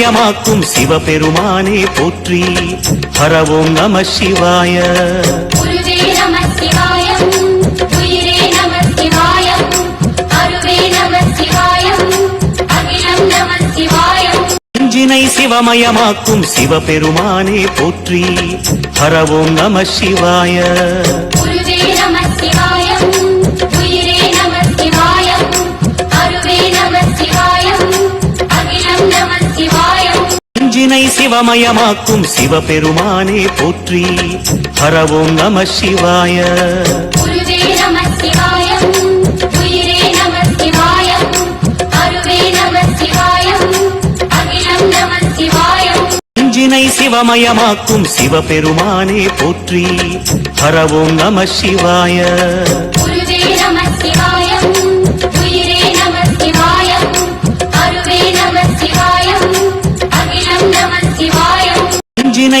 யமாக்கும் சிவபெருமானே போற்றி. ஹரவோம் நம சிவாய. நெஞ்சினை சிவமயமாக்கும் சிவபெருமானே போற்றி. ஹரவோம் நம சிவாய. நெஞ்சினை சிவமயமாக்கும் சிவபெருமானே போற்றி. ஹரவோம் நம சிவாய. நெஞ்சினை சிவமயமாக்கும் சிவபெருமானே போற்றி. ஹரவோம் நம சிவாய.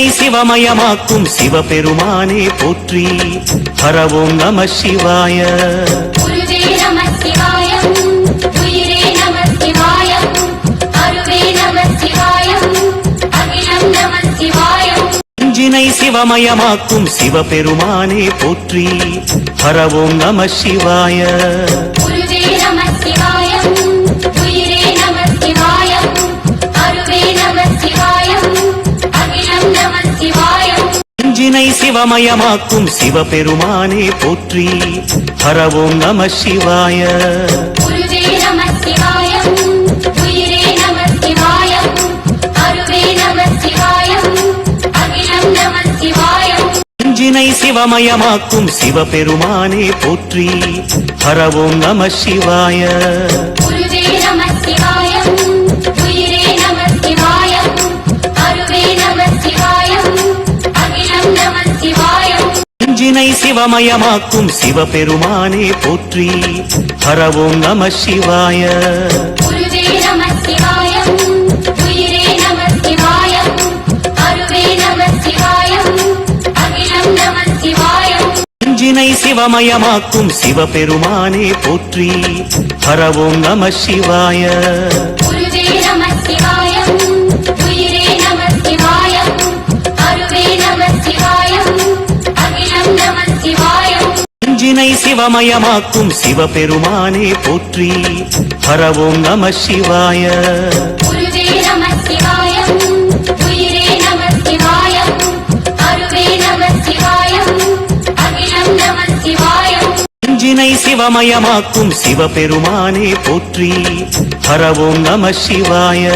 நெஞ்சினை சிவமயமாக்கும் சிவபெருமானே போற்றி. ஹரவோம் நம சிவாய. நெஞ்சினை சிவமயமாக்கும் சிவபெருமானே போற்றி. ஹரவோம் நம சிவாய. சிவமயமாக்கும் சிவபெருமானே போற்றி. ஹரவோம் நம சிவாய. நெஞ்சினை சிவமயமாக்கும் சிவபெருமானே போற்றி. ஹரவோம் நம சிவாய. நெஞ்சினை சிவமயமாக்கும் சிவபெருமானே போற்றி. ஹரவோம் நம சிவாய. சிவமயமாக்கும் சிவபெருமானே போற்றி. ஹரவோம் நம சிவாய. நெஞ்சினை சிவமயமாக்கும் சிவபெருமானே போற்றி. ஹரவோம் நம சிவாய. நெஞ்சினை சிவமயமாக்கும் சிவபெருமானே போற்றி. ஹரவோம் நம சிவாய.